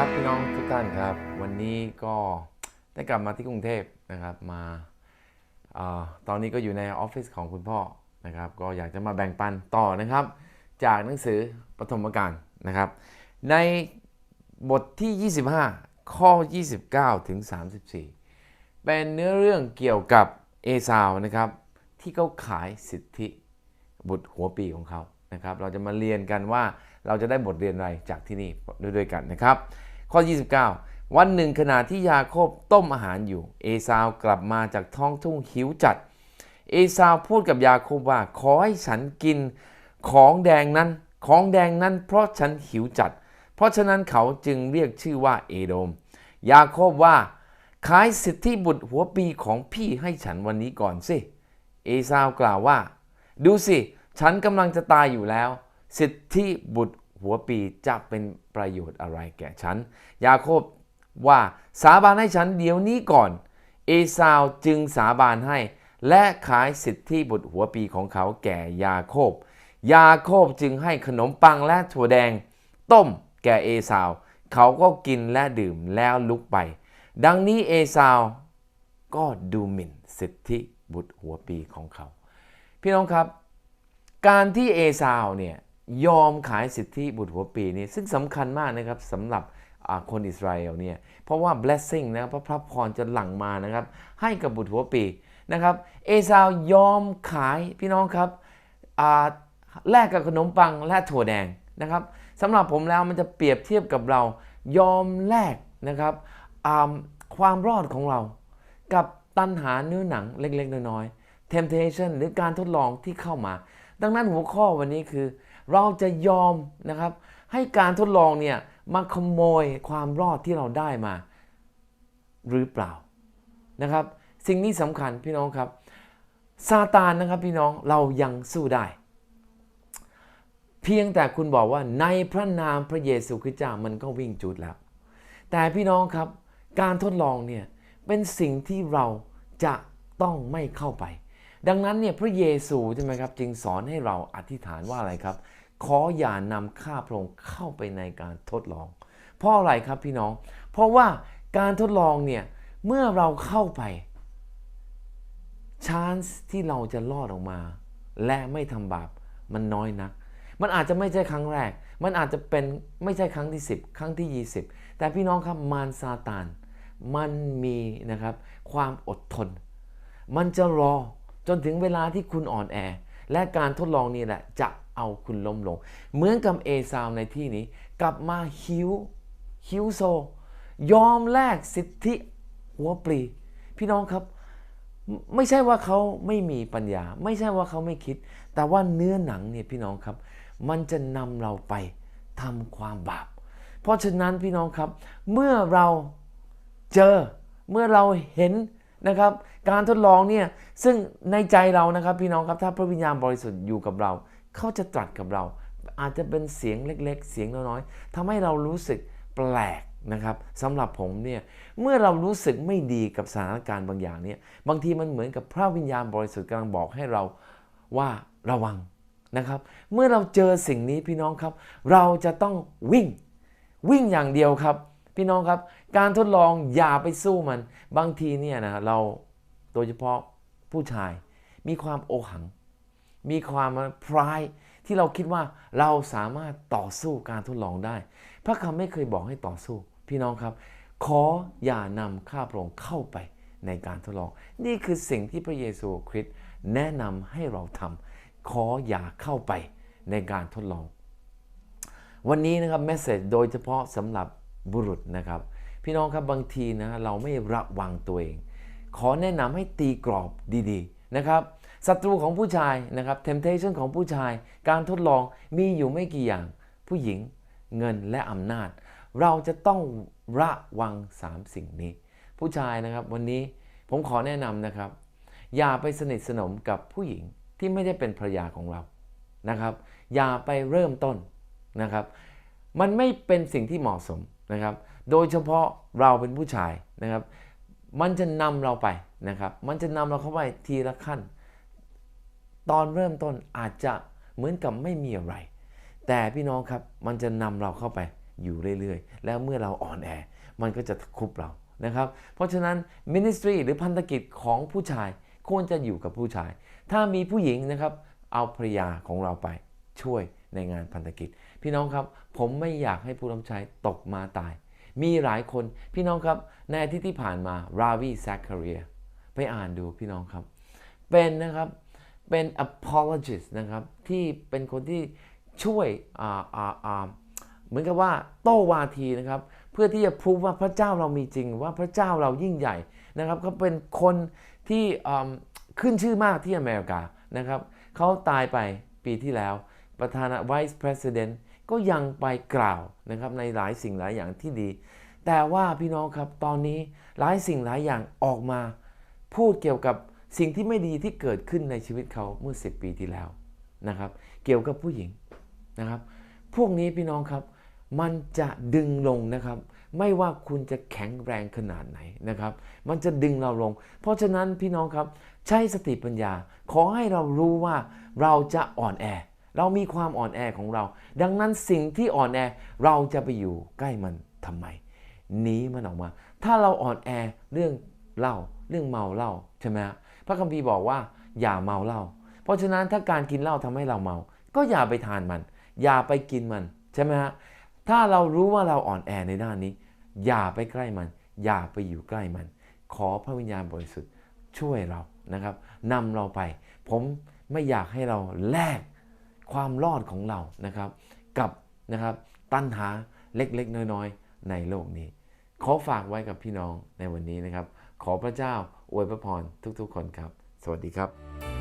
ครับพี่น้องทุกท่านครับ วันนี้ก็ได้กลับมาที่กรุงเทพนะครับมาอตอนนี้ก็อยู่ในออฟฟิศของคุณพ่อนะครับ ก็อยากจะมาแบ่งปันต่อนะครับ จากหนังสือปฐมกาลนะครับ ในบทที่ 25 ข้อ 29 ถึง 34 เป็นเนื้อเรื่องเกี่ยวกับเอซาวนะครับที่เขาขายสิทธิบุตรหัวปีของเขานะครับ เราจะมาเรียนกันว่าเราจะได้บทเรียนอะไรจากที่นี่ด้วยกันนะครับ ข้อ 29 วันหนึ่งขณะที่ยาโคบต้มอาหารอยู่ เอซาวกลับมาจากท้องทุ่งหิวจัด เอซาวพูดกับยาโคบว่าขอให้ฉันกินของแดงนั้นของแดงนั้นเพราะฉันหิวจัด เพราะฉะนั้นเขาจึงเรียกชื่อว่าเอโดม ยาโคบว่าขายสิทธิบุตรหัวปีของพี่ให้ฉันวันนี้ก่อนสิเอซาวกล่าวว่า ดูสิ ฉันกำลังจะตายอยู่แล้ว สิทธิบุตร หัวปีจะเป็นประโยชน์อะไรแก่ฉัน ยาโคบว่าสาบานให้ฉันเดี๋ยวนี้ก่อน เอซาวจึงสาบานให้ และขายสิทธิบุตรหัวปีของเขาแก่ยาโคบ ยาโคบจึงให้ขนมปังและถั่วแดง ต้มแก่เอซาว เขาก็กินและดื่มแล้วลุกไป ดังนี้เอซาวก็ดูหมิ่นสิทธิบุตรหัวปีของเขา พี่น้องครับ การที่เอซาวเนี่ย ยอมขายสิทธิบุตรหัวปีนี้ ซึ่งสำคัญมากนะครับสำหรับคนอิสราเอลเนี่ยเพราะว่า blessing นะครับพระพระพรจะหลั่งมานะครับ ให้กับบุตรหัวปีนะครับ เอซาวยอมขายพี่น้องครับแลกกับขนมปังและถั่วแดงนะครับสำหรับผมแล้วมันจะเปรียบเทียบกับเรา ยอมแลกนะครับความรอดของเรา กับตัณหาเนื้อหนังเล็กๆ น้อยๆ temptation หรือการทดลองที่เข้ามา ดังนั้นหัวข้อวันนี้คือ เราจะยอมนะครับ ให้การทดลองเนี่ยมาขโมยความรอดที่เราได้มา หรือเปล่านะครับ สิ่งนี้สำคัญพี่น้องครับซาตานนะครับพี่น้องเรายังสู้ได้ เพียงแต่คุณบอกว่าในพระนามพระเยซูคริสต์เจ้ามันก็วิ่งจุดแล้ว แต่พี่น้องครับการทดลองเนี่ยเป็นสิ่งที่เราจะต้องไม่เข้าไป ดังนั้นเนี่ยพระเยซูใช่ไหมครับจึงสอนให้เราอธิษฐานว่าอะไรครับ ขออย่านำข้าพระองค์เข้าไปในการทดลอง เพราะอะไรครับพี่น้อง เพราะว่าการทดลองเนี่ยเมื่อเราเข้าไปชานส์ที่เราจะรอดออกมา และไม่ทำบาปมันน้อยนัก มันอาจจะไม่ใช่ครั้งแรก มันอาจจะเป็นไม่ใช่ครั้งที่ 10 ครั้งที่ 20 แต่พี่น้องครับมารซาตานมันมีนะครับความอดทน มันจะรอ จนถึงเวลาที่คุณอ่อนแอ และการทดลองนี้แหละจะเอาคุณล้มลง เหมือนกับเอซาวในที่นี้ กลับมาหิวหิวโซ ยอมแลกสิทธิหัวปลี พี่น้องครับ ไม่ใช่ว่าเขาไม่มีปัญญา ไม่ใช่ว่าเขาไม่คิด แต่ว่าเนื้อหนังเนี่ยพี่น้องครับ มันจะนำเราไปทำความบาป เพราะฉะนั้นพี่น้องครับ เมื่อเราเจอเมื่อเราเห็น นะครับ การทดลองเนี่ยซึ่งในใจเรานะครับพี่น้องครับถ้าพระวิญญาณบริสุทธิ์อยู่กับเรา เขาจะตรัสกับเรา อาจจะเป็นเสียงเล็ก ๆ เสียงน้อยๆทำให้เรารู้สึกแปลกนะครับสำหรับผมเนี่ยเมื่อเรารู้สึกไม่ดีกับสถานการณ์บางอย่างเนี่ยบางทีมันเหมือนกับพระวิญญาณบริสุทธิ์กำลังบอกให้เราว่าระวังนะครับ เมื่อเราเจอสิ่งนี้พี่น้องครับ เราจะต้องวิ่ง วิ่งอย่างเดียวครับ พี่น้องครับ การทดลองอย่าไปสู้มัน บางทีเนี่ยนะเราโดยเฉพาะผู้ชาย มีความโอหัง มีความพรายที่เราคิดว่าเราสามารถต่อสู้การทดลองได้ พระคำไม่เคยบอกให้ต่อสู้ พี่น้องครับ ขออย่านำข้าพระองค์เข้าไปในการทดลอง นี่คือสิ่งที่พระเยซูคริสต์แนะนำให้เราทำขออย่าเข้าไปในการทดลอง วันนี้นะครับเมสเซจโดยเฉพาะสำหรับ บุรุษนะครับ พี่น้องครับบางทีนะเราไม่ระวังตัวเอง ขอแนะนำให้ตีกรอบดีๆนะครับศัตรูของผู้ชายนะครับ temptation ของผู้ชาย การทดลองมีอยู่ไม่กี่อย่าง ผู้หญิงเงินและอำนาจ เราจะต้องระวัง 3 สิ่งนี้ ผู้ชายนะครับวันนี้ผมขอแนะนำนะครับ อย่าไปสนิทสนมกับผู้หญิงที่ไม่ได้เป็นภรรยาของเรานะครับ อย่าไปเริ่มต้นนะครับ มันไม่เป็นสิ่งที่เหมาะสม นะครับ โดยเฉพาะเราเป็นผู้ชายนะครับ มันจะนำเราไปนะครับ มันจะนำเราเข้าไปทีละขั้น ตอนเริ่มต้นอาจจะเหมือนกับไม่มีอะไร แต่พี่น้องครับมันจะนำเราเข้าไปอยู่เรื่อยๆ แล้วเมื่อเราอ่อนแอ มันก็จะคุบเรานะครับ เพราะฉะนั้น ministry หรือพันธกิจของผู้ชายควรจะอยู่กับผู้ชาย ถ้ามีผู้หญิงนะครับ เอาภรรยาของเราไปช่วย ในงานพันธกิจ พี่น้องครับ ผมไม่อยากให้ผู้รับใช้ตกมาตาย มีหลายคนพี่น้องครับ ในอาทิตย์ที่ผ่านมาราวีแซคคาเรียไปอ่านดูพี่น้องครับ เป็นนะครับเป็น apologist นะครับ ที่เป็นคนที่ช่วยเหมือนกับว่าโต้วาทีนะครับ เพื่อที่จะพูดว่าพระเจ้าเรามีจริง ว่าพระเจ้าเรายิ่งใหญ่นะครับเขาเป็นคนที่ขึ้นชื่อมากที่อเมริกานะครับเขาตายไปปีที่แล้ว ประธานา vice president ก็ยังไปกล่าวนะครับในหลายสิ่งหลายอย่างที่ดี แต่ว่าพี่น้องครับตอนนี้หลายสิ่งหลายอย่างออกมา พูดเกี่ยวกับสิ่งที่ไม่ดีที่เกิดขึ้นในชีวิตเขาเมื่อ 10 ปีที่แล้วนะครับ เกี่ยวกับผู้หญิงนะครับ พวกนี้พี่น้องครับมันจะดึงลงนะครับ ไม่ว่าคุณจะแข็งแรงขนาดไหนนะครับ มันจะดึงเราลง เพราะฉะนั้นพี่น้องครับ ใช้สติปัญญา ขอให้เรารู้ว่าเราจะอ่อนแอ เรามีความอ่อนแอของเรา ดังนั้นสิ่งที่อ่อนแอเราจะไปอยู่ใกล้มันทำไมหนีมันออกมา ถ้าเราอ่อนแอเรื่องเหล้าเรื่องเมาเหล้าใช่ไหมฮะพระคัมภีร์บอกว่าอย่าเมาเหล้าเพราะฉะนั้นถ้าการกินเหล้าทำให้เราเมา ก็อย่าไปทานมัน อย่าไปกินมันใช่ไหมฮะถ้าเรารู้ว่าเราอ่อนแอในด้านนี้ อย่าไปใกล้มัน อย่าไปอยู่ใกล้มัน ขอพระวิญญาณบริสุทธิ์ช่วยเรานะครับนำเราไป ผมไม่อยากให้เราแลก ความรอดของเรานะครับ กับนะครับตัณหาเล็กๆ น้อยๆ ในโลกนี้ ขอฝากไว้กับพี่น้องในวันนี้นะครับ ขอพระเจ้าอวยพระพรทุกๆ คนครับ สวัสดีครับ